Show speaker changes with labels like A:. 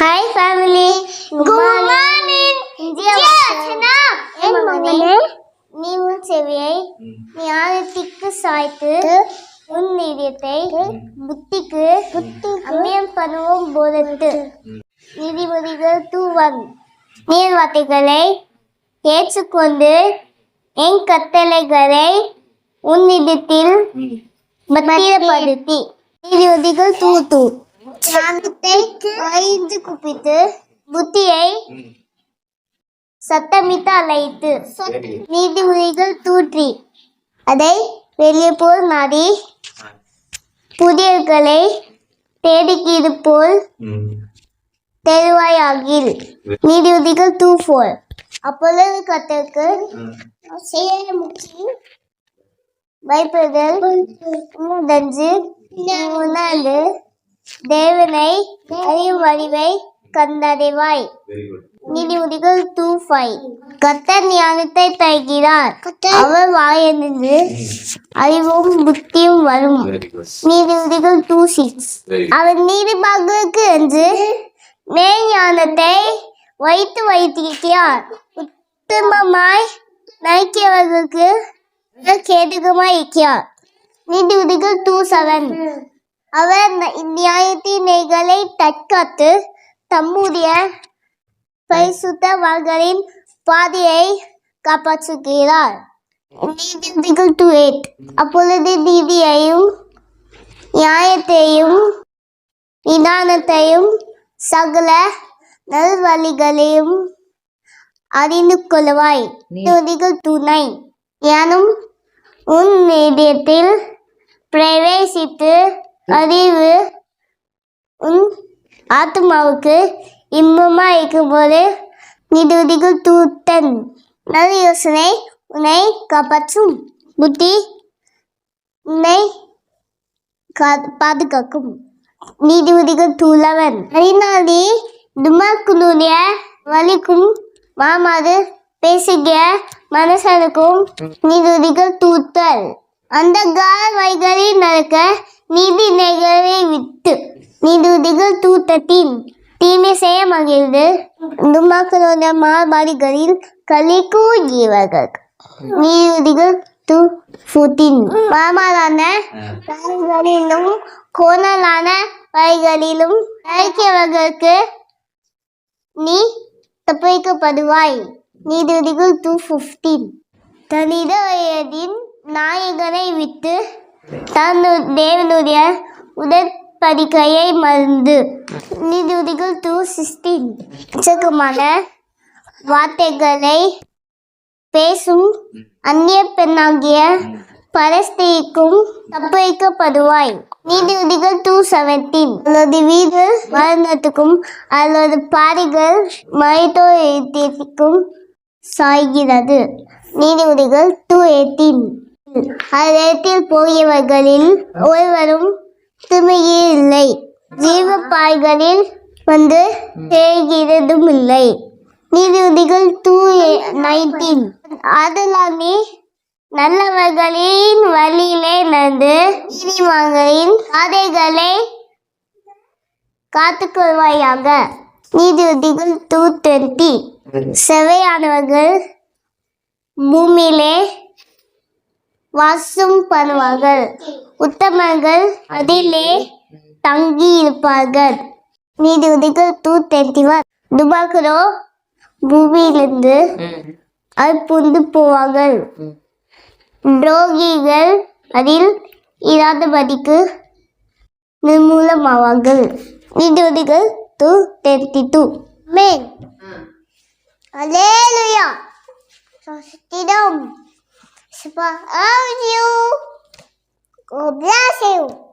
A: Hi family. Good morning. இந்திய என் மகனே நீ உன் செவியை ஞானத்திற்கு சாய்த்து உன் இதயத்தை புத்திக்கு அம்மியம் பண்ணுவோம் போதத்து. நீதிபதிகள் தூவன் நீர் வார்த்தைகளை ஏற்றுக்கொண்டு என் கட்டளைகளை உன்னிடத்தில் பத்திரப்படுத்தி. நீதிபதிகள் தூ தூ ஞானத்தை ஐந்து குப்பித்து புத்தியை சத்தமிட்டு அழைத்து நீதிமொழிகள் தூற்றி அதை வெளியே போல் நாடி புதியர்களை தேடிக்கிறது போல் தெருவாயாகில் நீதிபதிகள் டூ ஃபோர் அப்பொழுது கத்தருக்கு செய்ய முக்கி பயப்படுதல் உணர்ந்து உணர்ந்து தேவனை அறியும் அறிவை கண்டறிவாய். நீதிபதிகள் டூ ஃபைவ் கத்தர் ஞானத்தை தருகிறார். அவர் வாயிலிருந்து அறிவும் புத்தியும் வரும். நீதிபதிகள் டூ சிக்ஸ் அவர் நீதிபாகருக்கு என்று ஞானத்தை வைத்து வைத்திருக்கிறார். உத்தமமாய் நைக்கியவர்களுக்கு கேதுகமாய் இருக்கிறார். நீதிபதிகள் டூ செவன் அவர் ந- நியாயத்தின் நெய்களை தற்காத்து தம்முடைய பரிசுத்தவான்களின் பாதையை காப்பாற்றுகிறார். நீதிபதிகள் டூ எயிட் அப்பொழுது நீதியையும் நியாயத்தையும் நிதானத்தையும் சகல நல்வழிகளையும் அறிந்து கொள்வாய். நீதிபதிகள் டூ நைன் ஞானம் உன் இதயத்தில் பிரவேசித்து அறிவு உன் ஆத்மாவுக்கு இன்பமா இருக்கும்போது நீதிபதிகள் தூத்தன் நல்ல யோசனை உன்னை காப்பாற்றும் புத்தி உன்னை கா- பாதுகாக்கும். நீதிபதிகள் தூளவன் அறிநாதி துமாக்குனுடைய வலிக்கும் மாமாது பேசுகிற மனசனுக்கும் நீதிபதிகள் தூத்தல் அந்த கால் நடக்க நீதி நிகழ்வை விட்டு நீதிபதிகள் தூத்தத்தின் தீமை செய்ய மகிழ்ந்து துமாக்களுடைய மாபாடிகளில் கலிக்கும் ஜீவர்கள். நீதிபதிகள் டூ ஃபுட்டின் மாமாலான வழிகளிலும் கோணலான வழிகளிலும் அழைக்கிறவர்களுக்கு நீ தப்பிக்கப்படுவாய். நீதிபதிகள் டூ ஃபிஃப்டீன் தனித வயதின் நாயகனை விட்டு தன் தேவனுடைய உடற்படிக்கையை மறந்து நீதிபதிகள் டூ சிக்ஸ்டீன் எச்சக்கமான வார்த்தைகளை பேசும் அந்நிய பெண்ணாகிய பரஸ்திரிக்கும் தப்பிக்கப்படுவாய் நீதிபதிகள் டூ செவன்டீன் அல்லது வீடு மரணத்துக்கும் அல்லது பாரிகள் மருத்துவத்திற்கும் சாய்கிறது. நீதிபதிகள் டூ எயிட்டீன் அதத்தில் போகியவர்களில் ஒருவரும் துமையே இல்லை. ஜீவப்பாய்களில் வந்து சேர்கிறதும் இல்லை நீதிபதிகள் டூ நைன்டீன் ஆதலாமே நல்லவர்களின் வழியிலே நடந்து நீதிமன்றங்களின் பாதைகளை காத்துக்கொள்வாயாக. நீதிபதிகள் டூ டுவெண்ட்டி செவையானவர்கள் பூமியிலே வாசம் பண்ணுவார்கள். உத்தமர்கள் அதிலே தங்கி இருப்பார்கள் நீதிபதிகள் டூ டுவெண்ட்டி ஒன் துபாக்கரோ பூமியிலிருந்து அற்புந்து போவார்கள். துரோகிகள் அதில் இராதபடிக்கு நிர்மூலமாவார்கள். நீதிபதிகள் டூ டுவெண்ட்டி டூ மேன் அலேலுயா 집어, 아우, 지우, 고비아새우.